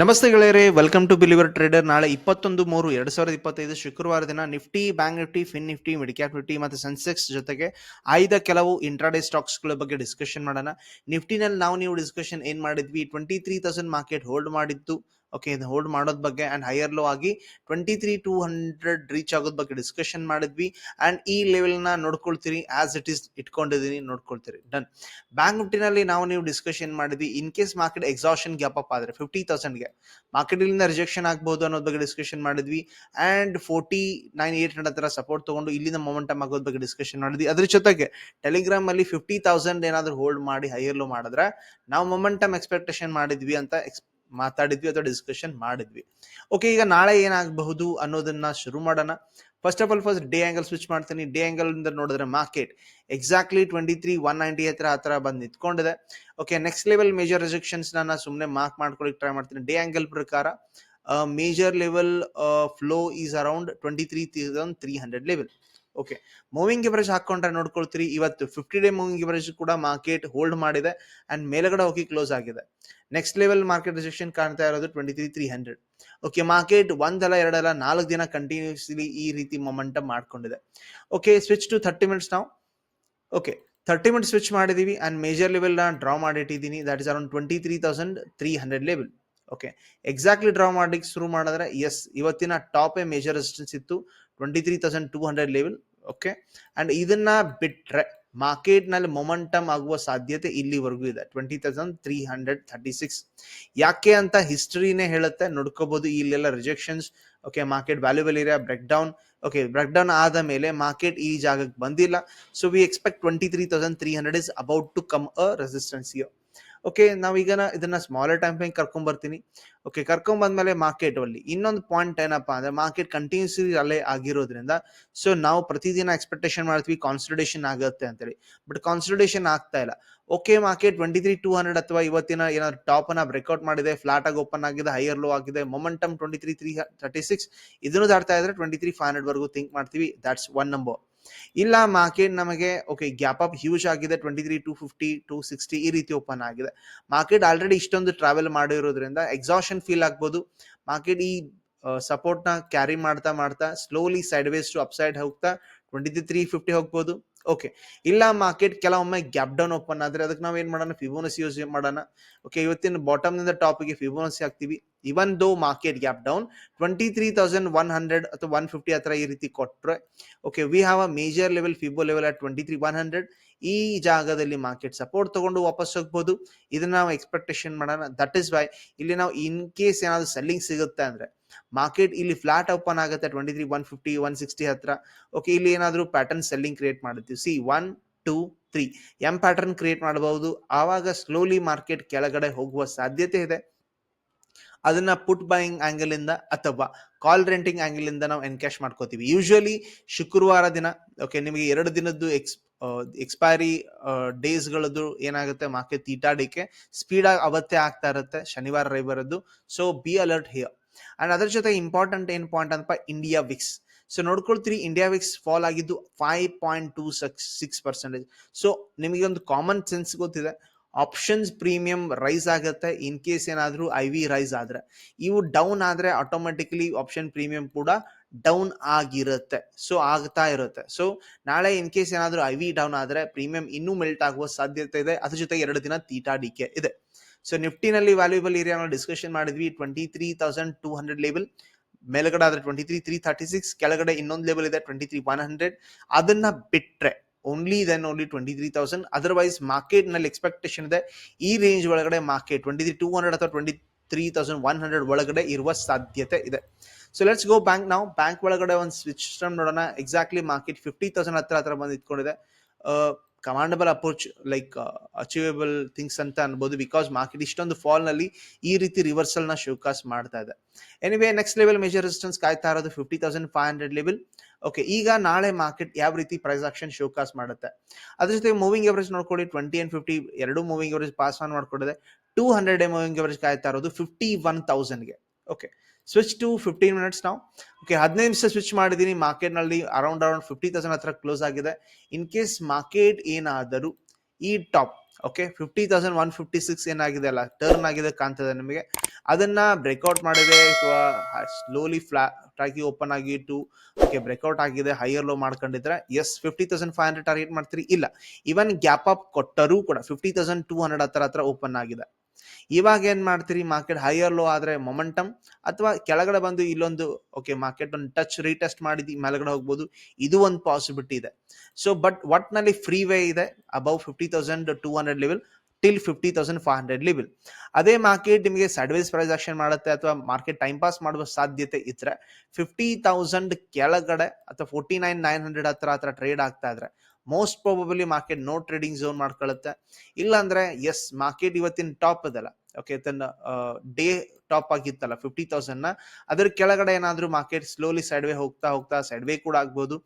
ನಮಸ್ತೆ ಗೆಳೆಯರೇ welcome to believer trader ನಾಳೆ ಇಪ್ಪತ್ತೊಂದು ಮೂರು, ಎರಡ್ ಸಾವಿರದ ಇಪ್ಪತ್ತೈದು ಶುಕ್ರವಾರ ದಿನ Nifty, bank Nifty fin Nifty, midcap Nifty ಮತ್ತು ಸೆನ್ಸೆಕ್ಸ್ ಜೊತೆಗೆ ಆಯ್ದ ಕೆಲವು ಇಂಟ್ರಾಡೇ ಸ್ಟಾಕ್ಸ್ಗಳ ಬಗ್ಗೆ ಡಿಸ್ಕಷನ್ ಮಾಡೋಣ. ನಿಫ್ಟಿನಲ್ಲಿ ನಾವು ನೀವು ಡಿಸ್ಕಷನ್ ಏನ್ ಮಾಡಿದ್ವಿ? Twenty three thousand market hold ಮಾಡಿತ್ತು. ಓಕೆ ಇದು ಹೋಲ್ಡ್ ಮಾಡೋದ್ ಬಗ್ಗೆ ಅಂಡ್ ಹೈಯರ್ ಲೋ ಆಗಿ twenty three two hundred reach ಆಗೋದ್ ಬಗ್ಗೆ ಡಿಸ್ಕಷನ್ ಮಾಡಿದ್ವಿ. ಅಂಡ್ ಈ ಲೆವೆಲ್ನ ನೋಡ್ಕೊಳ್ತೀರಿ ಆಸ್ ಇಟ್ ಇಸ್ ಇಟ್ಕೊಂಡಿದೀನಿ, ನೋಡ್ಕೊಳ್ತೀರಿ. ಡನ್ ಬ್ಯಾಂಕ್ ನಿಫ್ಟಿನಲ್ಲಿ ನಾವು ನೀವು ಡಿಸ್ಕಷನ್ ಮಾಡಿದ್ವಿ. In case market exhaustion gap up ಆದ್ರೆ ಫಿಫ್ಟಿ ತೌಸಂಡ್ಗೆ ಮಾರ್ಕೆಟ್ ಇಲ್ಲಿಂದ ರಿಜೆಕ್ಷನ್ ಆಗ್ಬಹುದು ಅನ್ನೋದ್ ಬಗ್ಗೆ ಡಿಸ್ಕಷನ್ ಮಾಡಿದ್ವಿ. And forty nine eight hundred ಹತ್ರ ಸಪೋರ್ಟ್ ತಗೊಂಡು ಇಲ್ಲಿಂದ ಮೊಮೆಂಟಮ್ ಆಗೋದ್ ಬಗ್ಗೆ ಡಿಸ್ಕಷನ್ ಮಾಡಿದ್ವಿ. ಅದ್ರ ಜೊತೆಗೆ ಟೆಲಿಗ್ರಾಮ್ ಅಲ್ಲಿ ಫಿಫ್ಟಿ ತೌಸಂಡ್ ಏನಾದ್ರು ಹೋಲ್ಡ್ ಮಾಡಿ ಹೈಯರ್ ಲೋ ಮಾಡಿದ್ರೆ ನಾವು ಮೊಮೆಂಟಮ್ ಎಕ್ಸ್ಪೆಕ್ಟೇಷನ್ ಮಾಡಿದ್ವಿ ಅಂತ ex- ಮಾತಾಡಿದ್ವಿ ಅಥವಾ ಡಿಸ್ಕಷನ್ ಮಾಡಿದ್ವಿ. ಓಕೆ ಈಗ ನಾಳೆ ಏನಾಗಬಹುದು ಅನ್ನೋದನ್ನ ಶುರು ಮಾಡೋಣ. First of all first day angle switch ಮಾಡ್ತೀನಿ. ಡೇ ಆ್ಯಂಗಲ್ ಇಂದ ನೋಡಿದ್ರೆ market exactly twenty three one ninety ಹತ್ರ ಥರ ಬಂದು ನಿಂತ್ಕೊಂಡಿದೆ. Okay next level major rejections ನಾನು ಸುಮ್ಮನೆ ಮಾರ್ಕ್ ಮಾಡ್ಕೊಳ್ಳಿಕ್ಕೆ ಟ್ರೈ ಮಾಡ್ತೀನಿ. ಡೇ ಆಂಗಲ್ ಪ್ರಕಾರ major level flow is around twenty three thousand three hundred level okay moving average ಹಾಕೊಂಡ್ರೆ ನೋಡ್ಕೊಳ್ತೀರಿ, ಇವತ್ತು ಫಿಫ್ಟಿ ಡೇ ಮೂವಿಂಗ್ ಎವರೇಜ್ ಕೂಡ ಮಾರ್ಕೆಟ್ ಹೋಲ್ಡ್ ಮಾಡಿದೆ ಅಂಡ್ ಮೇಲ್ಗಡೆ ಹೋಗಿ ಕ್ಲೋಸ್ ಆಗಿದೆ. ನೆಕ್ಸ್ಟ್ ಲೆವೆಲ್ ಮಾರ್ಕೆಟ್ ರಿಜೆಕ್ಷನ್ ಕಾಣ್ತಾ ಇರೋದು twenty three three hundred okay market ಒಂದಲ್ಲ, ಎರಡಲ್ಲ, ನಾಲ್ಕು ದಿನ ಕಂಟಿನ್ಯೂಸ್ಲಿ ಈ ರೀತಿ ಮೊಮೆಂಟಮ್ ಮಾಡ್ಕೊಂಡಿದೆ. Okay switch to thirty minutes ನಾವು ಓಕೆ ಥರ್ಟಿ ಮಿನಿಟ್ಸ್ ಸ್ವಿಚ್ ಮಾಡಿದೀವಿ ಅಂಡ್ ಮೇಜರ್ ಲೆವೆಲ್ನ draw ಮಾಡಿಟ್ಟಿದ್ದೀನಿ. That is around twenty three thousand three hundred level okay exactly draw ಮಾಡ್ಲಿಕ್ಕೆ ಶುರು ಮಾಡಿದ್ರೆ ಎಸ್ ಇವತ್ತಿನ ಟಾಪ್ ಎ ಮೇಜರ್ ರೆಸಿಸ್ಟೆನ್ಸ್ ಇತ್ತು. Twenty three thousand two hundred level okay and ಇದನ್ನ ಬಿಟ್ಟರೆ ಮಾರ್ಕೆಟ್ನಲ್ಲಿ ಮೊಮೆಂಟಮ್ ಆಗುವ ಸಾಧ್ಯತೆ ಇಲ್ಲಿವರೆಗೂ ಇದೆ twenty thousand three hundred thirty six ಯಾಕೆ ಅಂತ ಹಿಸ್ಟರಿನೇ ಹೇಳುತ್ತೆ ನೋಡ್ಕೋಬಹುದು ಇಲ್ಲೆಲ್ಲ rejections okay market valuable area break down okay break down ಆದ ಮೇಲೆ ಮಾರ್ಕೆಟ್ ಈ ಜಾಗಕ್ಕೆ ಬಂದಿಲ್ಲ. So we expect twenty three thousand three hundred is about to come a resistance okay ನಾವೀಗ ಇದನ್ನ ಸ್ಮಾಲರ್ ಟೈಮ್ ಫ್ರೇಮ್ ಕರ್ಕೊಂಡ್ ಬರ್ತೀನಿ. ಓಕೆ ಕರ್ಕೊಂಡ್ ಬಂದ್ಮೇಲೆ ಮಾರ್ಕೆಟ್ ಅಲ್ಲಿ ಇನ್ನೊಂದು ಪಾಯಿಂಟ್ ಏನಪ್ಪಾ ಅಂದ್ರೆ ಮಾರ್ಕೆಟ್ ಕಂಟಿನ್ಯೂಸ್ಲಿ ಅಲ್ಲೇ ಆಗಿರೋದ್ರಿಂದ ಸೊ ನಾವು ಪ್ರತಿದಿನ ಎಕ್ಸ್ಪೆಕ್ಟೇಷನ್ ಮಾಡ್ತೀವಿ ಕಾನ್ಸಲ್ಟೇಷನ್ ಆಗುತ್ತೆ ಅಂತೇಳಿ. ಬಟ್ ಕಾನ್ಸಲ್ಟೇಷನ್ ಆಗ್ತಾ ಇಲ್ಲ. Okay market twenty three two hundred ಅಥವಾ ಇವತ್ತಿನ ಏನಾದ್ರು ಟಾಪ್ ಅನ್ನ ಬ್ರೇಕ್ಔಟ್ ಮಾಡಿದೆ ಫ್ಲಾಟ್ ಆಗಿ ಓಪನ್ ಆಗಿದೆ ಹೈಯರ್ ಲೋ ಆಗಿದೆ momentum twenty three three thirty six ಇದನ್ನು ದಾಡ್ತಾ ಇದ್ರೆ ಟ್ವೆಂಟಿ ತ್ರೀ ಫೈವ್ ಹಂಡ್ರೆಡ್ ವರೆಗೂ ಥಿಂಕ್ ಮಾಡ್ತೀವಿ. ದಟ್ಸ್ ಒನ್ ನಂಬರ್ ಇಲ್ಲ ಮಾರ್ಕೆಟ್ ನಮಗೆ ಓಕೆ ಗ್ಯಾಪ್ ಅಪ್ ಹ್ಯೂಜ್ ಆಗಿದೆ twenty three two fifty to sixty ಈ ರೀತಿ ಓಪನ್ ಆಗಿದೆ. ಮಾರ್ಕೆಟ್ ಆಲ್ರೆಡಿ ಇಷ್ಟೊಂದು ಟ್ರಾವೆಲ್ ಮಾಡಿರೋದ್ರಿಂದ ಎಕ್ಸಾಷನ್ ಫೀಲ್ ಆಗ್ಬೋದು. ಮಾರ್ಕೆಟ್ ಈ ಸಪೋರ್ಟ್ನ ಕ್ಯಾರಿ ಮಾಡ್ತಾ ಮಾಡ್ತಾ slowly sideways to upside ಹೋಗ್ತಾ ಟ್ವೆಂಟಿ ತ್ರೀ ಫಿಫ್ಟಿ ಹೋಗ್ಬೋದು. ಓಕೆ ಇಲ್ಲ ಮಾರ್ಕೆಟ್ ಕೆಲವೊಮ್ಮೆ ಗ್ಯಾಪ್ ಡೌನ್ ಓಪನ್ ಆದ್ರೆ ಅದಕ್ಕೆ ನಾವು ಏನ್ ಮಾಡೋಣ? ಫಿಬೋನಸಿ ಯೂಸ್ ಮಾಡೋಣ. ಓಕೆ ಇವತ್ತಿನ ಬಾಟಮ್ನಿಂದ ಟಾಪ್ಗೆ ಫಿಬೋನಸಿ ಹಾಕ್ತಿವಿ. Even though market gap down twenty three thousand one hundred ಅಥವಾ ಒನ್ ಫಿಫ್ಟಿ ಹತ್ರ ಈ ರೀತಿ ಕೊಟ್ಟರೆ okay we have a major level fibo level at twenty three one hundred ಈ ಜಾಗದಲ್ಲಿ ಮಾರ್ಕೆಟ್ ಸಪೋರ್ಟ್ ತಗೊಂಡು ವಾಪಸ್ ಹೋಗ್ಬೋದು. ಇದನ್ನ ನಾವು ಎಕ್ಸ್ಪೆಕ್ಟೇಷನ್ ಮಾಡೋಣ. ದಟ್ ಇಸ್ ವೈ ಇಲ್ಲಿ ನಾವು ಇನ್ ಕೇಸ್ ಏನಾದ್ರು ಸೆಲ್ಲಿಂಗ್ ಸಿಗುತ್ತೆ ಅಂದ್ರೆ ಮಾರ್ಕೆಟ್ ಇಲ್ಲಿ ಫ್ಲಾಟ್ ಓಪನ್ ಆಗುತ್ತೆ twenty three one fifty one sixty ಹತ್ರ. ಓಕೆ ಇಲ್ಲಿ ಏನಾದರೂ pattern selling create ಮಾಡುತ್ತೀವಿ C one two three M pattern create ಮಾಡಬಹುದು. ಆವಾಗ ಸ್ಲೋಲಿ ಮಾರ್ಕೆಟ್ ಕೆಳಗಡೆ ಹೋಗುವ ಸಾಧ್ಯತೆ ಇದೆ. ಅದನ್ನ ಪುಟ್ ಬೈಯಿಂಗ್ ಆಂಗಲ್ ಇಂದ ಅಥವಾ ಕಾಲ್ ರೆಂಟಿಂಗ್ ಆಂಗಲ್ ಇಂದ ನಾವು ಎನ್ಕ್ಯಾಶ್ ಮಾಡ್ಕೋತೀವಿ. ಯೂಶುವಲಿ ಶುಕ್ರವಾರ ದಿನ ಓಕೆ ನಿಮಗೆ ಎರಡು ದಿನದ್ದು ಎಕ್ಸ್ ಎಕ್ಸ್ಪೈರಿ ಡೇಸ್ ಗಳದ್ದು ಏನಾಗುತ್ತೆ? ಮಾರ್ಕೆಟ್ ತೀಟಾಡಿಕೆ. ಸ್ಪೀಡ್ ಆಗಿ ಅವತ್ತೇ ಆಗ್ತಾ ಇರುತ್ತೆ. ಶನಿವಾರ, ರವಿವಾರದ್ದು. So be alert here and ಅದ್ರ ಜೊತೆ ಇಂಪಾರ್ಟೆಂಟ್ ಏನ್ ಪಾಯಿಂಟ್ ಅಂತ ಇಂಡಿಯಾ ವಿಕ್ಸ್ ಸೊ ನೋಡ್ಕೊಳ್ತೀರಿ ಇಂಡಿಯಾ ವಿಕ್ಸ್ ಫಾಲ್ ಆಗಿದ್ದು five point two six six percentage so ನಿಮಗೆ ಒಂದು ಕಾಮನ್ ಸೆನ್ಸ್ ಗೊತ್ತಿದೆ. ಆಪ್ಷನ್ಸ್ ಪ್ರೀಮಿಯಂ ರೈಸ್ ಆಗುತ್ತೆ. ಇನ್ ಕೇಸ್ ಏನಾದರೂ ಐ ವಿ ರೈಸ್ ಆದ್ರೆ. ಇವು ಡೌನ್ ಆದ್ರೆ ಆಟೋಮೆಟಿಕಲಿ ಆಪ್ಷನ್ ಪ್ರೀಮಿಯಂ ಕೂಡ ಡೌನ್ ಆಗಿರುತ್ತೆ. ಸೊ ಆಗ್ತಾ ಇರುತ್ತೆ. ಸೊ ನಾಳೆ ಇನ್ ಕೇಸ್ ಏನಾದರೂ ಐ ವಿ ಡೌನ್ ಆದ್ರೆ ಪ್ರೀಮಿಯಂ ಇನ್ನೂ ಮೆಲ್ಟ್ ಆಗುವ ಸಾಧ್ಯತೆ ಇದೆ. ಅದ್ರ ಜೊತೆ ಎರಡು ದಿನ ತೀಟಾ ಡಿಕೆ ಇದೆ. ಸೊ ನಿಫ್ಟಿನಲ್ಲಿ ವ್ಯಾಲ್ಯೂಬಲ್ ಏರಿಯಾ ಡಿಸ್ಕಷನ್ ಮಾಡಿದ್ವಿ twenty three thousand two hundred level ಮೇಲ್ಗಡೆ ಆದ್ರೆ twenty three three thirty six ಕೆಳಗಡೆ ಇನ್ನೊಂದು ಲೆವೆಲ್ ಇದೆ ಟ್ವೆಂಟಿ ತ್ರೀ ಒನ್ ಹಂಡ್ರೆಡ್ ಅದನ್ನ ಬಿಟ್ರೆ only then only twenty three thousand otherwise ಮಾರ್ಕೆಟ್ನಲ್ಲಿ ಎಕ್ಸ್ಪೆಕ್ಟೇಷನ್ ಇದೆ. ಈ ರೇಂಜ್ ಒಳಗಡೆ market twenty three two hundred ಅಥವಾ twenty three thousand one hundred ಒಳಗಡೆ ಇರುವ ಸಾಧ್ಯತೆ ಇದೆ. ಸೊ ಲೆಟ್ಸ್ ಗೋ ಬ್ಯಾಂಕ್ ನಾವು ಬ್ಯಾಂಕ್ ಒಳಗಡೆ ಒಂದು ಸ್ವಿಚ್ ನೋಡೋಣ. ಎಕ್ಸಾಕ್ಟ್ಲಿ ಮಾರ್ಕೆಟ್ ಫಿಫ್ಟಿ ತೌಸಂಡ್ ಹತ್ರ ಹತ್ರ ಬಂದು ಇಟ್ಕೊಂಡಿದೆ commandable approach like achievable things ಅಂತ ಅನ್ಬೋದು ಬಿಕಾಸ್ ಮಾರ್ಕೆಟ್ ಇಷ್ಟೊಂದು ಫಾಲ್ನಲ್ಲಿ ಈ ರೀತಿ ರಿವರ್ಸಲ್ನ ಶೋಕಾಸ್ ಮಾಡ್ತಾ ಇದೆ. Anyway next level major resistance ಕಾಯ್ತಾ ಇರೋದು fifty thousand five hundred level okay ಈಗ ನಾಳೆ ಮಾರ್ಕೆಟ್ ಯಾವ ರೀತಿ ಪ್ರೈಸ್ ಆಕ್ಷನ್ ಶೋಕಾಸ್ ಮಾಡುತ್ತೆ? ಅದ್ರ ಜೊತೆ ಮೂವಿಂಗ್ ಎವರೇಜ್ ನೋಡ್ಕೊಳ್ಳಿ ಟ್ವೆಂಟಿ ಅಂಡ್ ಫಿಫ್ಟಿ ಎರಡು ಮೂವಿಂಗ್ ಎವರೇಜ್ ಪಾಸ್ ಆನ್ ಮಾಡ್ಕೊಂಡಿದೆ. ಟೂ ಹಂಡ್ರೆಡ್ ಮೂವಿಂಗ್ ಎವರೇಜ್ ಕಾಯ್ತಾ ಇರೋದು fifty one ತೌಸಂಡ್ಗೆ okay switch to fifteen minutes ನಾವು ಓಕೆ ಹದಿನೈದು ನಿಮಿಷ ಸ್ವಿಚ್ ಮಾಡಿದ್ದೀನಿ ಮಾರ್ಕೆಟ್ನಲ್ಲಿ ಅರೌಂಡ್ ಅರೌಂಡ್ ಫಿಫ್ಟಿ ತೌಸಂಡ್ ಹತ್ರ ಕ್ಲೋಸ್ ಆಗಿದೆ. ಇನ್ ಕೇಸ್ ಮಾರ್ಕೆಟ್ ಏನಾದರೂ ಈ top okay fifty thousand one fifty six ಏನಾಗಿದೆ ಅಲ್ಲ ಟರ್ನ್ ಆಗಿದೆ ಕಾಣ್ತದೆ ನಿಮಗೆ. ಅದನ್ನ ಬ್ರೇಕ್ಔಟ್ ಮಾಡಿದೆ ಅಥವಾ ಸ್ಲೋಲಿ ಫ್ಲಾಟ್ ಆಗಿ ಓಪನ್ ಆಗಿ ಟು ಓಕೆ ಬ್ರೇಕ್ಔಟ್ ಆಗಿದೆ ಹೈಯರ್ ಲೋ ಮಾಡ್ಕೊಂಡಿದ್ರೆ yes fifty thousand five hundred target ಮಾಡ್ತೀರಿ? ಇಲ್ಲ. ಇವನ್ ಗ್ಯಾಪ್ ಅಪ್ ಕೊಟ್ಟರೂ ಕೂಡ ಫಿಫ್ಟಿ ತೌಸಂಡ್ ಟೂ ಹಂಡ್ರೆಡ್ ಹತ್ರ ಹತ್ರ ಓಪನ್ ಆಗಿದೆ. ಇವಾಗ ಏನ್ ಮಾಡ್ತೀರಿ? ಮಾರ್ಕೆಟ್ ಹೈಯರ್ ಲೋ ಆದ್ರೆ ಮೊಮೆಂಟಮ್ ಅಥವಾ ಕೆಳಗಡೆ ಬಂದು ಇಲ್ಲೊಂದು ಓಕೆ ಮಾರ್ಕೆಟ್ ಒಂದು ಟಚ್ ರೀಟೆಸ್ಟ್ ಮಾಡಿದ್, ಮೇಲ್ಗಡೆ ಹೋಗ್ಬೋದು, ಇದು ಒಂದು ಪಾಸಿಬಿಲಿಟಿ ಇದೆ. ಸೊ ಬಟ್ ಒಟ್ನಲ್ಲಿ ಫ್ರೀ ವೇ ಇದೆ above fifty thousand two hundred level till fifty thousand five hundred level ಅದೇ ಮಾರ್ಕೆಟ್ ನಿಮಗೆ ಸರ್ವಿಸ್ ಪ್ರೈಸ್ ಆಕ್ಷನ್ ಮಾಡುತ್ತೆ ಅಥವಾ ಮಾರ್ಕೆಟ್ ಟೈಮ್ ಪಾಸ್ ಮಾಡುವ ಸಾಧ್ಯತೆ ಇದ್ರೆ ಫಿಫ್ಟಿ ತೌಸಂಡ್ ಕೆಳಗಡೆ ಅಥವಾ ಫೋರ್ಟಿ ನೈನ್ ನೈನ್ ಹಂಡ್ರೆಡ್ ಹತ್ರ ಹತ್ರ ಟ್ರೇಡ್ ಆಗ್ತಾ ಇದ್ರೆ most probably market no trading zone ಮಾಡ್ಕೊಳ್ಳುತ್ತೆ ಇಲ್ಲಾಂದ್ರೆ ಎಸ್ ಮಾರ್ಕೆಟ್ ಇವತ್ತಿನ ಟಾಪ್ ಅದಲ್ಲ. ಓಕೆ ತನ್ನ ಡೇ ಟಾಪ್ ಆಗಿತ್ತಲ್ಲ ಫಿಫ್ಟಿ ತೌಸಂಡ್ನ. ಅದ್ರ ಕೆಳಗಡೆ ಏನಾದ್ರೂ ಮಾರ್ಕೆಟ್ ಸ್ಲೋಲಿ ಸೈಡ್ ವೇ ಹೋಗ್ತಾ ಹೋಗ್ತಾ ಸೈಡ್ ವೇ ಕೂಡ ಆಗ್ಬೋದು.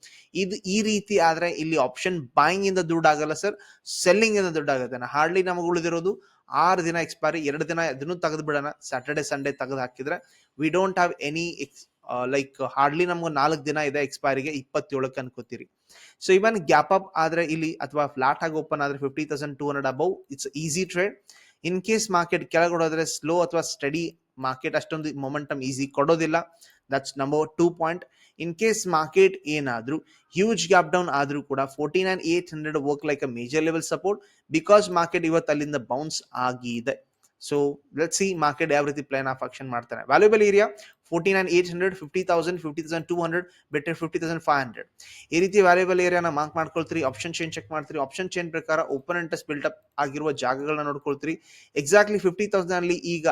ಇದು ಈ ರೀತಿ ಆದ್ರೆ ಇಲ್ಲಿ ಆಪ್ಷನ್ ಬಾಯಿಂಗ್ ಇಂದ ದುಡ್ಡು ಆಗಲ್ಲ ಸರ್ ಸೆಲ್ಲಿಂಗ್ ಇಂದ ದುಡ್ಡು ಆಗುತ್ತೆ. ಹಾರ್ಡ್ಲಿ ನಮಗೆ ಉಳಿದಿರೋದು ಆರು ದಿನ ಎಕ್ಸ್ಪೈರಿ ಎರಡು ದಿನ ಅದನ್ನು ತೆಗೆದು ಬಿಡೋಣ ಸ್ಯಾಟರ್ಡೆ ಸಂಡೇ ತೆಗೆದು ಹಾಕಿದ್ರೆ we don't have any ex like hardly ನಮ್ಗೆ ನಾಲ್ಕು ದಿನ ಇದೆ ಎಕ್ಸ್ಪೈರಿಗೆ ಇಪ್ಪತ್ತೇಳಕ್ಕೆ ಅನ್ಕೋತೀರಿ. ಸೊ ಇವನ್ ಗ್ಯಾಪ್ ಅಪ್ ಆದ್ರೆ ಇಲ್ಲಿ ಅಥವಾ ಫ್ಲಾಟ್ ಆಗಿ ಓಪನ್ ಆದ್ರೆ fifty thousand two hundred above it's easy trade in case market ಕೆಳಗಡೆ ಸ್ಲೋ ಅಥವಾ ಸ್ಟಡಿ ಮಾರ್ಕೆಟ್ ಅಷ್ಟೊಂದು ಮೊಮೆಂಟಮ್ ಈಸಿ ಕೊಡೋದಿಲ್ಲ. That's number two point in case market ಏನಾದ್ರೂ ಹ್ಯೂಜ್ ಗ್ಯಾಪ್ ಡೌನ್ ಆದ್ರೂ ಕೂಡ forty nine eight hundred work like a major level support because market ಇವತ್ತು ಅಲ್ಲಿಂದ bounce ಆಗಿದೆ. ಸೊ ಲೆಟ್ ಸಿ ಮಾರ್ಕೆಟ್ ಯಾವ ರೀತಿ ಪ್ಲಾನ್ ಆಫ್ ಆಕ್ಷನ್ ಮಾಡ್ತಾನೆ valuable area forty nine eight hundred fifty thousand fifty thousand two hundred better fifty thousand five hundred ಈ ರೀತಿ valuable ಏರಿಯಾನ mark ಮಾಡ್ಕೊಳ್ತೀರಿ ಆಪ್ಷನ್ ಚೇಂಜ್ ಚೆಕ್ ಮಾಡ್ತೀರಿ ಆಪ್ಷನ್ ಚೇನ್ ಪ್ರಕಾರ open interest build up ಆಗಿರುವ ಜಾಗಗಳನ್ನ ನೋಡ್ಕೊಳ್ತೀರಿ ಎಕ್ಸಾಕ್ಟ್ಲಿ ಫಿಫ್ಟಿ ತೌಸಂಡ್ ಅಲ್ಲಿ ಈಗ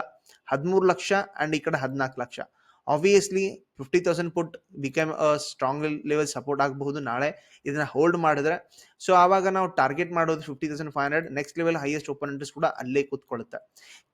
ಹದಿಮೂರು ಲಕ್ಷ ಅಂಡ್ ಈ ಕಡೆ ಹದಿನಾಲ್ಕು lakh obviously fifty thousand put become a strong level support ಆಗಬಹುದು ನಾಳೆ. ಇದನ್ನ ಹೋಲ್ಡ್ ಮಾಡಿದ್ರೆ. ಸೊ ಆವಾಗ ನಾವು ಟಾರ್ಗೆಟ್ ಮಾಡೋದು fifty thousand five hundred next level highest open interest ಕೂಡ ಅಲ್ಲೇ ಕೂತ್ಕೊಳ್ಳುತ್ತೆ.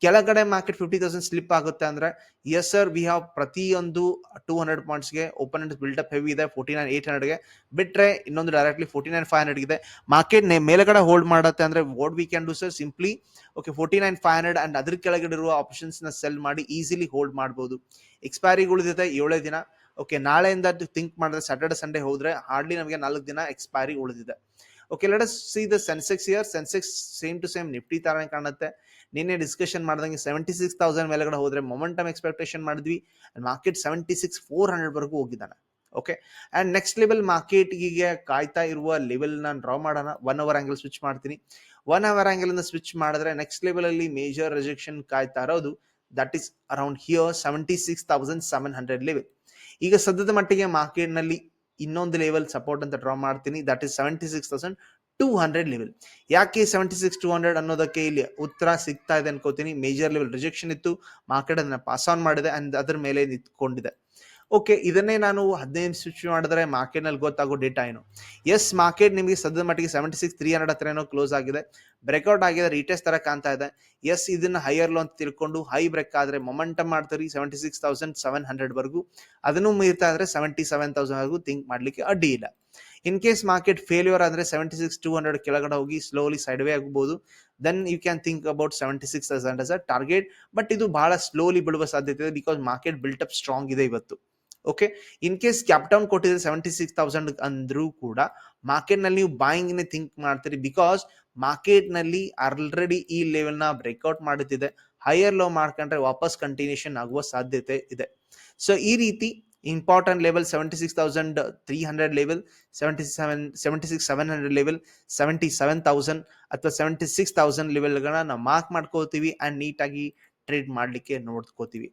ಕೆಳಗಡೆ ಮಾರ್ಕೆಟ್ ಫಿಫ್ಟಿ ತೌಸಂಡ್ ಸ್ಲಿಪ್ ಆಗುತ್ತೆ ಅಂದ್ರೆ ಎಸ್ ಸರ್ ವಿ ಹಾವ್ ಪ್ರತಿಯೊಂದು ಟೂ ಹಂಡ್ರೆಡ್ ಪಾಯಿಂಟ್ಸ್ಗೆ ಓಪನ್ ಬಿಲ್ಡ್ ಬಿಲ್ಡಪ್ ಹೆವಿ ಇದೆ ಫೋರ್ಟಿ ನೈನ್ ಏಟ್ ಹಂಡ್ರೆಡ್ಗೆ ಬಿಟ್ರೆ ಇನ್ನೊಂದು directly forty nine five hundred ಇದೆ ಮಾರ್ಕೆಟ್ ಮೇಲೆಗಡೆ ಹೋಲ್ಡ್ ಮಾಡುತ್ತೆ ಅಂದ್ರೆ what we can do sir simply okay forty nine five hundred and ಅದ್ರ ಕೆಳಗಡೆ ಇರುವ ಆಪ್ಷನ್ಸ್ನ ಸೆಲ್ ಮಾಡಿ ಈಸಿಲಿ ಹೋಲ್ಡ್ ಮಾಡಬಹುದು ಎಕ್ಸ್ಪೈರಿ ಉಳಿದಿದೆ ಏಳೇ ದಿನ. ಓಕೆ ನಾಳೆಯಿಂದ ಥಿಂಕ್ ಮಾಡಿದ್ರೆ ಸ್ಯಾಟರ್ಡೆ ಸಂಡೇ ಹೋದ್ರೆ ಹಾರ್ಡ್ಲಿ ನಮಗೆ ನಾಲ್ಕು ದಿನ ಎಕ್ಸ್ಪೈರಿ ಉಳಿದಿದೆ. Okay let us see the Sensex year Sensex same to same Nifty ತರನೇ ಕಾಣುತ್ತೆ. ನಿನ್ನೆ ಡಿಸ್ಕಷನ್ ಮಾಡ್ದಂಗೆ ಸೆವೆಂಟಿ ಸಿಕ್ಸ್ ತೌಸಂಡ್ ಮೇಲೆಗಡೆ ಹೋದ್ರೆ ಮೊಮೆಂಟಮ್ ಎಕ್ಸ್ಪೆಕ್ಟೇಷನ್ ಮಾಡಿದ್ವಿ. Market seventy six four hundred ವರೆಗೂ ಹೋಗಿದ್ದಾನೆ. ಓಕೆ ಅಂಡ್ ನೆಕ್ಸ್ಟ್ ಲೆವೆಲ್ ಮಾರ್ಕೆಟ್ಗೆ ಕಾಯ್ತಾ ಇರುವ ಲೆವೆಲ್ ನಾನು ಡ್ರಾ ಮಾಡೋಣ. ಒನ್ ಅವರ್ ಆಂಗಲ್ ಸ್ವಿಚ್ ಮಾಡ್ತೀನಿ. ಒನ್ ಅವರ್ ಆ್ಯಂಗಲಿಂದ ಸ್ವಿಚ್ ಮಾಡಿದ್ರೆ ನೆಕ್ಸ್ಟ್ ಲೆವೆಲಲ್ಲಿ ಮೇಜರ್ ರಿಜೆಕ್ಷನ್ ಕಾಯ್ತಾ ಇರೋದು that is around here seventy six thousand seven hundred level ಈಗ ಸದ್ಯದ ಮಟ್ಟಿಗೆ ಮಾರ್ಕೆಟ್ನಲ್ಲಿ ಇನ್ನೊಂದು ಲೆವೆಲ್ ಸಪೋರ್ಟ್ ಅಂತ ಡ್ರಾ ಮಾಡ್ತೀನಿ. That is seventy six thousand two hundred level ಯಾಕೆ ಸೆವೆಂಟಿ ಸಿಕ್ಸ್ ಟೂ ಹಂಡ್ರೆಡ್ ಅನ್ನೋದಕ್ಕೆ ಇಲ್ಲಿ ಉತ್ತರ ಸಿಗ್ತಾ ಇದೆ ಅನ್ಕೋತೀನಿ. ಮೇಜರ್ ಲೆವೆಲ್ ರಿಜೆಕ್ಷನ್ ಇತ್ತು. ಮಾರ್ಕೆಟ್ ಅದನ್ನ ಪಾಸ್ ಆನ್ ಮಾಡಿದೆ ಅಂಡ್ ಅದ್ರ ಮೇಲೆ ನಿಂತ್ಕೊಂಡಿದೆ. ಓಕೆ ಇದನ್ನೇ ನಾನು ಹದಿನೈದು ಸ್ವಿಚ್ ಮಾಡಿದ್ರೆ ಮಾರ್ಕೆಟ್ನಲ್ಲಿ ಗೊತ್ತಾಗೋ ಡೇಟಾ ಏನು? ಎಸ್ ಮಾರ್ಕೆಟ್ ನಿಮಗೆ ಸದ್ಯದ ಮಟ್ಟಿಗೆ ಸೆವೆಂಟಿ ಸಿಕ್ಸ್ ತ್ರೀ ಹಂಡ್ರೆಡ್ ಹತ್ರ ಏನೋ ಕ್ಲೋಸ್ ಆಗಿದೆ. ಬ್ರೇಕ್ಔಟ್ ಆಗಿದೆ ರೀಟೆಸ್ಟ್ ತರ ಕಾಣ್ತಾ ಇದೆ. ಎಸ್ ಇದನ್ನ ಹೈಯರ್ ಲೋ ಅಂತ ತಿಳ್ಕೊಂಡು ಹೈ ಬ್ರೇಕ್ ಆದ್ರೆ ಮೊಮೆಂಟಮ್ ಮಾಡ್ತೀರಿ seventy six thousand seven hundred ವರೆಗೂ. ಅದನ್ನು ಮೀರ್ತಾ ಇದ್ರೆ ಸೆವೆಂಟಿ ಸೆವೆನ್ ತೌಸಂಡ್ ವರೆಗೂ ಥಿಂಕ್ ಮಾಡ್ಲಿಕ್ಕೆ ಅಡ್ಡಿ ಇಲ್ಲ. ಇನ್ ಕೇಸ್ ಮಾರ್ಕೆಟ್ ಫೇಲ್ಯೂರ್ ಆದರೆ ಸೆವೆಂಟಿ ಸಿಕ್ಸ್ ಟೂ ಹಂಡ್ರೆಡ್ ಕೆಳಗಡೆ ಹೋಗಿ ಸ್ಲೋಲಿ ಸೈಡ್ ವೇ ಆಗಬಹುದು then you can think about seventy six thousand as a target but ಇದು ಬಹಳ ಸ್ಲೋಲಿ ಬಿಡುವ ಸಾಧ್ಯತೆ ಇದೆ because market built up strong ಇದೆ ಇವತ್ತು. Okay in case gap down ಕೊಟ್ಟಿದ್ರೆ ಸೆವೆಂಟಿ ಸಿಕ್ಸ್ ತೌಸಂಡ್ ಅಂದ್ರೂ ಕೂಡ ಮಾರ್ಕೆಟ್ನಲ್ಲಿ ನೀವು ಬಾಯಿಂಗ್ ಥಿಂಕ್ ಮಾಡ್ತೀರಿ ಬಿಕಾಸ್ ಮಾರ್ಕೆಟ್ನಲ್ಲಿ ಆಲ್ರೆಡಿ ಈ ಲೆವೆಲ್ನ ಬ್ರೇಕ್ಔಟ್ ಮಾಡುತ್ತಿದೆ. ಹೈಯರ್ ಲೋ ಮಾಡ್ಕೊಂಡ್ರೆ ವಾಪಸ್ ಕಂಟಿನ್ಯೂಷನ್ ಆಗುವ ಸಾಧ್ಯತೆ ಇದೆ. ಸೊ ಈ ರೀತಿ important level seventy six thousand three hundred level seventy seven seventy six seven hundred level seventy seven thousand ಅಥವಾ ಸೆವೆಂಟಿ ಸಿಕ್ಸ್ ತೌಸಂಡ್ ಲೆವೆಲ್ಗಳನ್ನ ನಾವು ಮಾರ್ಕ್ ಮಾಡ್ಕೋತೀವಿ ಅಂಡ್ ನೀಟಾಗಿ ಟ್ರೇಡ್ ಮಾಡಲಿಕ್ಕೆ ನೋಡ್ಕೋತೀವಿ.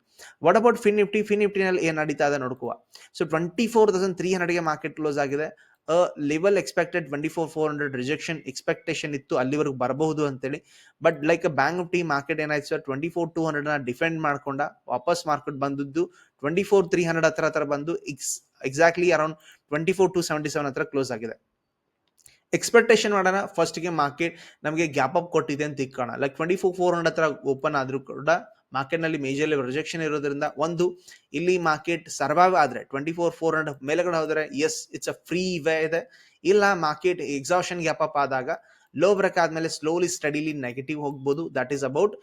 What about Fin Nifty Fin ನಿಫ್ಟಿನಲ್ಲಿ ಏನು ನಡೀತಾ ಇದೆ ನೋಡ್ಕುವ so twenty four thousand three ಹಂಡ್ರೆಡ್ಗೆ market close ಆಗಿದೆ. Level expected twenty four four hundred rejection expectation ಇತ್ತು, ಅಲ್ಲಿವರೆಗೂ ಬರಬಹುದು ಅಂತೇಳಿ. But like Bank Nifty market ಏನಾಯ್ತು ಸರ್ ಟ್ವೆಂಟಿ ಫೋರ್ ಟೂ ಹಂಡ್ರೆಡ್ನ ಡಿಫೆಂಡ್ ಮಾಡ್ಕೊಂಡ, ವಾಪಸ್ ಮಾರ್ಕೆಟ್ ಬಂದದ್ದು ಟ್ವೆಂಟಿ ಫೋರ್ ತ್ರೀ ಹಂಡ್ರೆಡ್ ಹತ್ರ ಹತ್ರ ಬಂದು ex exactly around twenty four to seventy seven ಹತ್ರ ಕ್ಲೋಸ್ ಆಗಿದೆ. ಎಕ್ಸ್ಪೆಕ್ಟೇಷನ್ ಮಾಡೋಣ ಫಸ್ಟ್ಗೆ ಮಾರ್ಕೆಟ್ ನಮಗೆ ಗ್ಯಾಪ್ ಅಪ್ ಕೊಟ್ಟಿದೆ ಅಂತ ಇಕ್ಕೋಣ like twenty four four hundred ಹತ್ರ ಓಪನ್ ಆದರೂ ಕೂಡ ಮಾರ್ಕೆಟ್ನಲ್ಲಿ ಮೇಜರ್ ಲೆವೆಲ್ ರಿಜೆಕ್ಷನ್ ಇರೋದ್ರಿಂದ ಒಂದು, ಇಲ್ಲಿ ಮಾರ್ಕೆಟ್ ಸರ್ವೈವ್ ಆದರೆ ಟ್ವೆಂಟಿ ಫೋರ್ ಫೋರ್ ಹಂಡ್ರೆಡ್ ಮೇಲೆಗಡೆ ಹೋದರೆ as it's a free way ಇದೆ. ಇಲ್ಲ ಮಾರ್ಕೆಟ್ ಎಕ್ಸಾಷನ್ ಗ್ಯಾಪ್ ಅಪ್ ಆದಾಗ ಲೋ ಬ್ರೇಕ್ ಆದಮೇಲೆ ಸ್ಲೋಲಿ ಸ್ಟಡಿಲಿ ನೆಗೆಟಿವ್ ಹೋಗ್ಬೋದು. That is about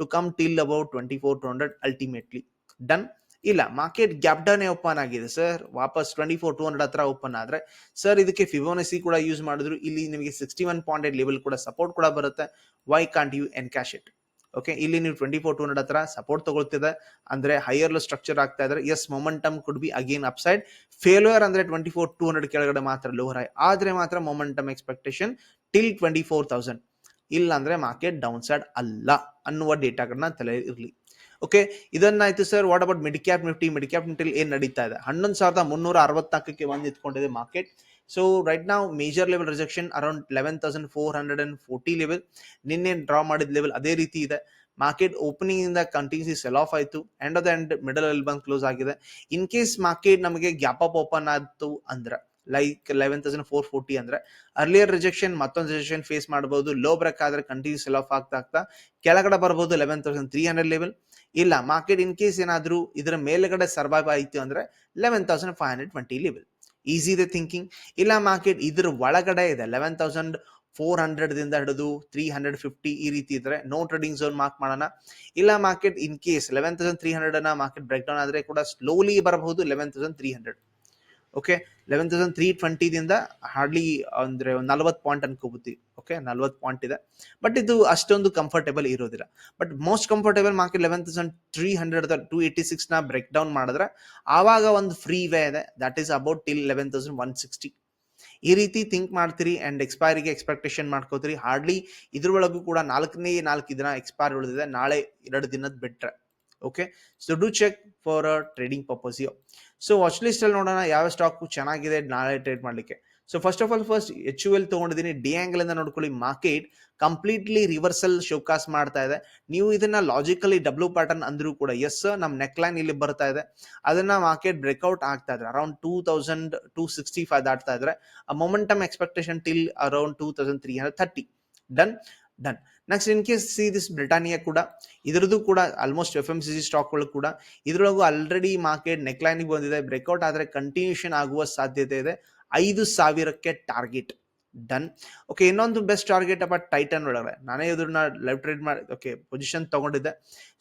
to come till about twenty four two hundred ultimately done ಇಲ್ಲ market gap down open ಆಗಿದೆ sir ವಾಪಸ್ twenty four two hundred ಹತ್ರ open ಆದ್ರೆ sir ಇದಕ್ಕೆ Fibonacci ಕೂಡ ಯೂಸ್ ಮಾಡಿದ್ರು. ಇಲ್ಲಿ ನಿಮಗೆ ಸಿಕ್ಸ್ಟಿ ಒನ್ ಪಾಯಿಂಟ್ ಲೆವೆಲ್ ಕೂಡ ಸಪೋರ್ಟ್ ಕೂಡ ಬರುತ್ತೆ. Why can't you encash it okay ಇಲ್ಲಿ ನೀವು ಟ್ವೆಂಟಿ ಫೋರ್ ಟೂ ಹಂಡ್ರೆಡ್ ಹತ್ರ ಸಪೋರ್ಟ್ ತಗೊಳ್ತಿದೆ. ಅಂದ್ರೆ ಹೈಯರ್ ಸ್ಟ್ರಕ್ಚರ್ ಆಗ್ತಾ ಇದ್ರೆ as momentum could be again upside failure ಅಂದ್ರೆ ಟ್ವೆಂಟಿ ಫೋರ್ ಟೂ ಹಂಡ್ರೆಡ್ ಕೆಳಗಡೆ ಮಾತ್ರ ಲೋವರ್ ಹೈ ಆದ್ರೆ ಮಾತ್ರ momentum expectation till twenty four thousand ಇಲ್ಲ ಅಂದ್ರೆ ಮಾರ್ಕೆಟ್ ಡೌನ್ ಸೈಡ್ ಅಲ್ಲ ಅನ್ನುವ ಡೇಟಾಗಳನ್ನ ತಲೆ ಇರಲಿ. Okay ಇದನ್ನಾಯ್ತು sir what about mid cap Nifty mid cap Nifty ಏನ್ ನಡೀತಾ ಇದೆ? ಹನ್ನೊಂದು ಸಾವಿರದ ಮುನ್ನೂರ ಅರವತ್ನಾಲ್ಕಕ್ಕೆ ಬಂದು ನಿಂತ್ಕೊಂಡಿದೆ ಮಾರ್ಕೆಟ್ ಸೊ ರೈಟ್ ನಾವು major level rejection around eleven thousand four hundred and forty level ನಿನ್ನೆ ಡ್ರಾ ಮಾಡಿದ ಲೆವೆಲ್ ಅದೇ ರೀತಿ ಇದೆ. ಮಾರ್ಕೆಟ್ ಓಪನಿಂಗ್ ಇಂದ ಕಂಟಿನ್ಯೂಸ್ ಸೆಲ್ ಆಫ್ ಆಯ್ತು. End of the end middle ಅಲ್ಲಿ ಬಂದು ಕ್ಲೋಸ್ ಆಗಿದೆ. ಇನ್ ಕೇಸ್ ಮಾರ್ಕೆಟ್ ನಮಗೆ ಗ್ಯಾಪ್ ಅಪ್ ಓಪನ್ ಆಯ್ತು ಅಂದ್ರೆ like eleven thousand four forty ಅಂದ್ರೆ ಅರ್ಲಿಯರ್ ರಿಜೆಕ್ಷನ್ ಮತ್ತೊಂದು ರಿಜೆಕ್ಷನ್ ಫೇಸ್ ಮಾಡಬಹುದು ಲೋ ಬ್ರೇಕ್ ಆದ್ರೆ ಕಂಟಿನ್ಯೂಸ್ ಸೆಲ್ ಆಫ್ ಆಗ್ತಾ ಆಗ್ತಾ, ಕೆಳಗಡೆ ಬರಬಹುದು eleven thousand three hundred level ಇಲ್ಲ ಮಾರ್ಕೆಟ್ ಇನ್ ಕೇಸ್ ಏನಾದರೂ ಇದರ ಮೇಲ್ಗಡೆ ಸರ್ವೈವ್ ಆಯ್ತು ಅಂದ್ರೆ eleven thousand five hundred twenty level easy ಇದೆ ಥಿಂಕಿಂಗ್ ಇಲ್ಲ ಮಾರ್ಕೆಟ್ ಇದ್ರ ಒಳಗಡೆ ಇದೆ ಲೆವೆನ್ ತೌಸಂಡ್ ಫೋರ್ ಹಂಡ್ರೆಡ್ ದಿಂದ ಹಿಡಿದು ತ್ರೀ ಹಂಡ್ರೆಡ್ ಫಿಫ್ಟಿ ಈ ರೀತಿ ಇದ್ರೆ ನೋ ಟ್ರೇಡಿಂಗ್ ಝೋನ್ ಮಾರ್ಕ್ ಮಾಡೋಣ. ಇಲ್ಲ market in case eleven thousand three hundred market break down ಆದ್ರೆ ಕೂಡ ಸ್ಲೋಲಿ ಬರಬಹುದು eleven thousand three hundred okay eleven thousand three ಟ್ವೆಂಟಿದಿಂದ hardly ಅಂದ್ರೆ ನಲ್ವತ್ತು ಪಾಯಿಂಟ್ ಅನ್ಕೋಬಹುದು ಓಕೆ ನಲ್ವತ್ತು ಪಾಯಿಂಟ್ ಇದೆ. ಬಟ್ ಇದು ಅಷ್ಟೊಂದು ಕಂಫರ್ಟೇಬಲ್ ಇರೋದಿಲ್ಲ. But most comfortable market eleven thousand three hundred two eighty ಸಿಕ್ಸ್ನ break down ಮಾಡಿದ್ರೆ ಆವಾಗ ಒಂದು ಫ್ರೀ ವೇ ಇದೆ. That is about till eleven thousand one sixty ಈ ರೀತಿ ಥಿಂಕ್ ಮಾಡ್ತೀರಿ ಅಂಡ್ ಎಕ್ಸ್ಪೈರಿಗೆ ಎಕ್ಸ್ಪೆಕ್ಟೇಷನ್ ಮಾಡ್ಕೋತೀರಿ. ಹಾರ್ಡ್ಲಿ ಇದ್ರೊಳಗೂ ಕೂಡ ನಾಲ್ಕನೇ ನಾಲ್ಕು ದಿನ ಎಕ್ಸ್ಪೈರ್ ಉಳಿದಿದೆ. ನಾಳೆ ಎರಡು ದಿನದ ಬಿಟ್ರೆ. Okay so do check for trading purpose yo so watch list ಅಲ್ಲಿ ನೋಡೋಣ ಯಾವ ಸ್ಟಾಕ್ ಚೆನ್ನಾಗಿದೆ ನಾಳೆ ಟ್ರೇಡ್ ಮಾಡ್ಲಿಕ್ಕೆ. So first of all first H U L ತಗೊಂಡಿದ್ದೀನಿ. ಡಿ ಆಂಗಲ್ ಇಂದ ನೋಡ್ಕೊಳ್ಳಿ ಮಾರ್ಕೆಟ್ ಕಂಪ್ಲೀಟ್ಲಿ ರಿವರ್ಸಲ್ ಶೋಕಾಸ್ ಮಾಡ್ತಾ ಇದೆ. ನೀವು ಇದನ್ನ ಲಾಜಿಕಲಿ ಡಬ್ಲ್ಯೂ ಪ್ಯಾಟರ್ನ್ ಅಂದ್ರೂ ಕೂಡ ಎಸ್ ನಮ್ಮ ನೆಕ್ ಲೈನ್ ಇಲ್ಲಿ ಬರ್ತಾ ಇದೆ. ಅದನ್ನ ಮಾರ್ಕೆಟ್ ಬ್ರೇಕ್ಔಟ್ ಆಗ್ತಾ ಇದ್ರೆ around two thousand two sixty five ದಾಟ್ತಾ ಇದ್ರೆ momentum expectation till around two thousand three hundred thirty done done next in case see this Britannia ಕೂಡ ಇದರದ್ದು ಕೂಡ almost F M C G ಸ್ಟಾಕ್ಗಳು ಕೂಡ ಇದರೊಳಗೂ ಆಲ್ರೆಡಿ ಮಾರ್ಕೆಟ್ ನೆಕ್ಲೈನಿಗೆ ಬಂದಿದೆ. Breakout ಆದರೆ continuation ಆಗುವ ಸಾಧ್ಯತೆ ಇದೆ. ಐದು ಸಾವಿರಕ್ಕೆ ಟಾರ್ಗೆಟ್ ಡನ್ ಓಕೆ ಇನ್ನೊಂದು ಬೆಸ್ಟ್ ಟಾರ್ಗೆಟ್ ಅಬೌಟ್ ಟೈಟನ್ ಒಳಗಡೆ ನಾನೇ ಇದನ್ನ ಲೆಫ್ಟ್ ಟ್ರೇಡ್ ಮಾಡಿ ಓಕೆ ಪೊಸಿಷನ್ ತಗೊಂಡಿದ್ದೆ.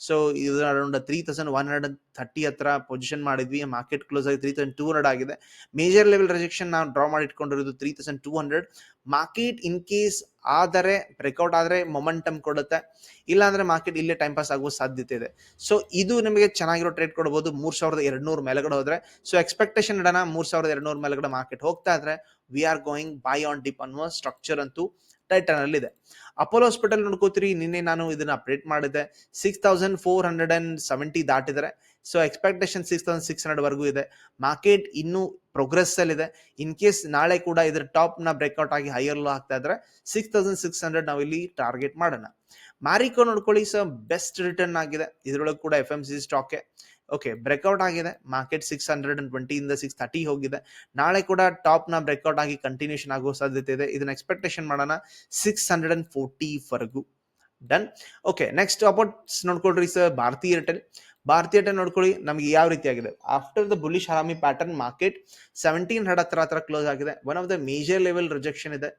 ಸೊ ಇದು around three thousand one hundred thirty ಹತ್ರ ಪೊಸಿಷನ್ ಮಾಡಿದ್ವಿ. ಮಾರ್ಕೆಟ್ ಕ್ಲೋಸ್ ಆಗಿ ತ್ರೀ ತೌಸಂಡ್ ಟೂ ಹಂಡ್ರೆಡ್ ಆಗಿದೆ. ಮೇಜರ್ ಲೆವೆಲ್ ರಿಜೆಕ್ಷನ್ ನಾವು ಡ್ರಾ ಮಾಡಿ ಇಟ್ಕೊಂಡಿರೋದು three thousand two hundred market in case ಆದರೆ ಬ್ರೇಕ್ಔಟ್ ಆದರೆ ಮೊಮೆಂಟಮ್ ಕೊಡುತ್ತೆ. ಇಲ್ಲ ಅಂದ್ರೆ ಮಾರ್ಕೆಟ್ ಇಲ್ಲೇ ಟೈಮ್ ಪಾಸ್ ಆಗುವ ಸಾಧ್ಯತೆ ಇದೆ. ಸೊ ಇದು ನಿಮಗೆ ಚೆನ್ನಾಗಿರೋ ಟ್ರೇಡ್ ಕೊಡಬಹುದು ಮೂರ್ ಸಾವಿರದ ಎರಡ್ ನೂರು ಮೇಲೆಗಡೆ ಹೋದ್ರೆ. ಸೊ ಎಕ್ಸ್ಪೆಕ್ಟೇಷನ್ ಇಡೋಣ. ಮೂರ್ ಸಾವಿರದ ಎರಡ್ ನೂರು ಮೇಲೆಗಡೆ ಮಾರ್ಕೆಟ್ ಹೋಗ್ತಾ ಇದ್ರೆ we are going buy on dip ಅನ್ನುವ ಸ್ಟ್ರಕ್ಚರ್ ಅಂತೂ ಟೈಟನ್ ಅಲ್ಲಿ ಇದೆ. ಅಪೋಲೋ ಹಾಸ್ಪಿಟಲ್ ನೋಡ್ಕೋತೀರಿ, ನಿನ್ನೆ ನಾನು ಇದನ್ನ ಅಪ್ಡೇಟ್ ಮಾಡಿದೆ. Six thousand four hundred and seventy ದಾಟಿದರೆ so expectation six thousand six hundred ವರೆಗೂ ಇದೆ. ಮಾರ್ಕೆಟ್ ಇನ್ನೂ ಪ್ರೋಗ್ರೆಸ್ ಅಲ್ಲಿ ಇದೆ. ಇನ್ ಕೇಸ್ ನಾಳೆ ಕೂಡ ಇದ್ರ ಟಾಪ್ನ ಬ್ರೇಕ್ಔಟ್ ಆಗಿ ಹೈಯರ್ ಲೋ ಆಗ್ತಾ ಇದ್ರೆ ಸಿಕ್ಸ್ ತೌಸಂಡ್ ಸಿಕ್ಸ್ ಹಂಡ್ರೆಡ್ ನಾವು ಇಲ್ಲಿ ಟಾರ್ಗೆಟ್ ಮಾಡೋಣ. ಮಾರಿಕೋ ನೋಡ್ಕೊಳ್ಳಿ ಸರ್ ಬೆಸ್ಟ್ ರಿಟರ್ನ್ ಆಗಿದೆ. ಇದ್ರೊಳಗೆ ಕೂಡ F M C stock okay breakout ಆಗಿದೆ. Market six hundred and twenty ಇಂದ ಸಿಕ್ಸ್ ತರ್ಟಿ ಹೋಗಿದೆ. ನಾಳೆ ಕೂಡ ಟಾಪ್ನ ಬ್ರೇಕ್ಔಟ್ ಆಗಿ ಕಂಟಿನ್ಯೂಷನ್ ಆಗೋ ಸಾಧ್ಯತೆ ಇದೆ. ಇದನ್ನ ಎಕ್ಸ್ಪೆಕ್ಟೇಷನ್ ಮಾಡೋಣ ಸಿಕ್ಸ್ ಹಂಡ್ರೆಡ್ ಅಂಡ್ ಫೋರ್ಟಿ ವರೆಗೂ. ಡನ್ ಓಕೆ ನೆಕ್ಸ್ಟ್ ಅಬೌಟ್ಸ್ ನೋಡ್ಕೊಳ್ರಿ sir Bharti Airtel Bharti Airtel ನೋಡ್ಕೊಳ್ಳಿ, ನಮಗೆ ಯಾವ ರೀತಿ ಆಗಿದೆ? After the bullish harami pattern market seventeen hundred ಹತ್ರ ಹತ್ರ ಕ್ಲೋಸ್ ಆಗಿದೆ. One of the major level rejection ಇದೆ.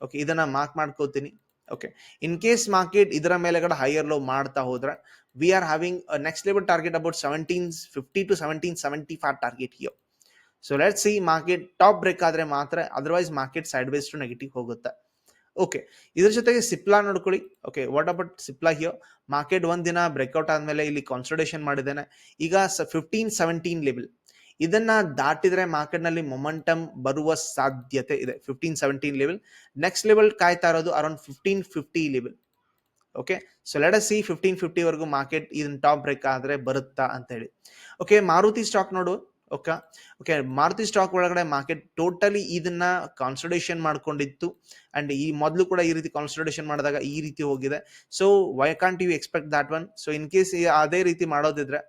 ಓಕೆ ಇದನ್ನ ಮಾರ್ಕ್ ಮಾಡ್ಕೋತೀನಿ. ಓಕೆ ಇನ್ ಕೇಸ್ ಮಾರ್ಕೆಟ್ ಇದರ ಮೇಲೆಗಡೆ ಹೈಯರ್ ಲೋ ಮಾಡ್ತಾ ಹೋದ್ರೆ having next level target about seventeen fifty to seventeen seventy five target ಹಿಯೋ so let see market top break ಆದ್ರೆ ಮಾತ್ರ otherwise market sideways to negative ಹೋಗುತ್ತೆ. Okay ಇದ್ರ ಜೊತೆಗೆ ಸಿಪ್ಲಾ ನೋಡ್ಕೊಳ್ಳಿ. ಓಕೆ ವಾಟ್ ಅಬೌಟ್ ಸಿಪ್ಲಾ ಹಿಯೋ ಮಾರ್ಕೆಟ್ ಒಂದ್ ದಿನ ಬ್ರೇಕ್ಔಟ್ ಆದ್ಮೇಲೆ ಇಲ್ಲಿ ಕಾನ್ಸಲ್ಟೇಷನ್ ಮಾಡಿದ್ದೇನೆ. ಈಗ ಫಿಫ್ಟೀನ್ ಸೆವೆಂಟೀನ್ ಲೆವೆಲ್ ಇದನ್ನ ದಾಟಿದ್ರೆ ಮಾರ್ಕೆಟ್ನಲ್ಲಿ ಮೊಮೆಂಟಮ್ ಬರುವ ಸಾಧ್ಯತೆ ಇದೆ. Fifteen seventeen level next level ಕಾಯ್ತಾ ಇರೋದು around fifteen fifty level okay so let see fifteen ಫಿಫ್ಟಿವರೆಗೂ market ಇದನ್ನ ಟಾಪ್ ಬ್ರೇಕ್ ಆದ್ರೆ ಬರುತ್ತಾ ಅಂತ ಹೇಳಿ. ಓಕೆ ಮಾರುತಿ ಸ್ಟಾಕ್ ನೋಡು. ಓಕೆ ಓಕೆ ಮಾರುತಿ ಸ್ಟಾಕ್ ಒಳಗಡೆ ಮಾರ್ಕೆಟ್ ಟೋಟಲಿ ಇದನ್ನ ಕಾನ್ಸಲ್ಟೇಷನ್ ಮಾಡ್ಕೊಂಡಿತ್ತು. ಅಂಡ್ ಈ ಮೊದಲು ಕೂಡ ಈ ರೀತಿ ಕಾನ್ಸಲ್ಟೇಷನ್ ಮಾಡಿದಾಗ ಈ ರೀತಿ ಹೋಗಿದೆ. So why can't you expect that one so in case ಅದೇ ರೀತಿ ಮಾಡೋದಿದ್ರೆ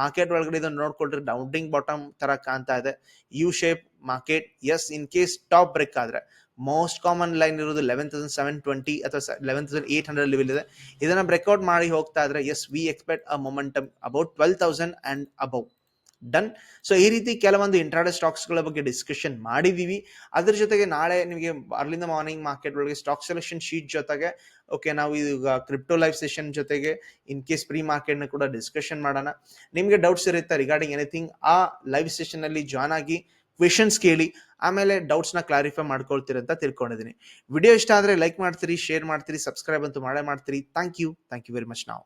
ಮಾರ್ಕೆಟ್ ಒಳಗಡೆ ಇದನ್ನ ನೋಡ್ಕೊಂಡ್ರೆ ಡೌಂಟಿಂಗ್ ಬಾಟಮ್ ತರ ಕಾಣ್ತಾ ಇದೆ. U shape market is in case top break ಆದ್ರೆ. ಮೋಸ್ಟ್ ಕಾಮನ್ ಲೈನ್ ಇರೋದು ಲೆವೆನ್ ತೌಸಂಡ್ ಸೆವೆನ್ ಟ್ವೆಂಟಿ ಅಥವಾ eleven thousand eight hundred level ಇದೆ. ಇದನ್ನ ಬ್ರೇಕ್ಔಟ್ ಮಾಡಿ ಹೋಗ್ತಾ ಇದ್ರೆ as we expect a momentum about twelve thousand and above done so ಈ ರೀತಿ ಕೆಲವೊಂದು ಇಂಟ್ರಾಡೆ ಸ್ಟಾಕ್ಸ್ಗಳ ಬಗ್ಗೆ ಡಿಸ್ಕಷನ್ ಮಾಡಿದೀವಿ. ಅದ್ರ ಜೊತೆಗೆ ನಾಳೆ ನಿಮಗೆ ಅರ್ಲಿಂದ ಮಾರ್ನಿಂಗ್ ಮಾರ್ಕೆಟ್ ಒಳಗೆ ಸ್ಟಾಕ್ ಸೆಲೆಕ್ಷನ್ ಶೀಟ್ ಜೊತೆಗೆ ಓಕೆ ನಾವು ಈಗ ಕ್ರಿಪ್ಟೋ ಲೈಫ್ ಸೆಷನ್ ಜೊತೆಗೆ ಇನ್ ಕೇಸ್ ಪ್ರೀ ಮಾರ್ಕೆಟ್ನ ಕೂಡ ಡಿಸ್ಕಷನ್ ಮಾಡೋಣ. ನಿಮಗೆ ಡೌಟ್ಸ್ ಇರುತ್ತೆ ರಿಗಾರ್ಡಿಂಗ್ ಎನಿಥಿಂಗ್ ಆ ಲೈವ್ ಸೆಷನ್ ಅಲ್ಲಿ ಜಾಯ್ನ್ ಆಗಿ ಕ್ವೆಶನ್ಸ್ ಕೇಳಿ, ಆಮೇಲೆ ಡೌಟ್ಸ್ನ ಕ್ಲಾರಿಫೈ ಮಾಡ್ಕೊಳ್ತೀರಿ ಅಂತ ತಿಳ್ಕೊಂಡಿದ್ದೀನಿ. ವಿಡಿಯೋ ಇಷ್ಟ ಆದರೆ ಲೈಕ್ ಮಾಡ್ತೀರಿ ಶೇರ್ ಮಾಡ್ತೀರಿ ಸಬ್ಸ್ಕ್ರೈಬ್ ಅಂತೂ ಮಾಡೇ ಮಾಡ್ತೀರಿ. Thank you thank you very much ನಾವು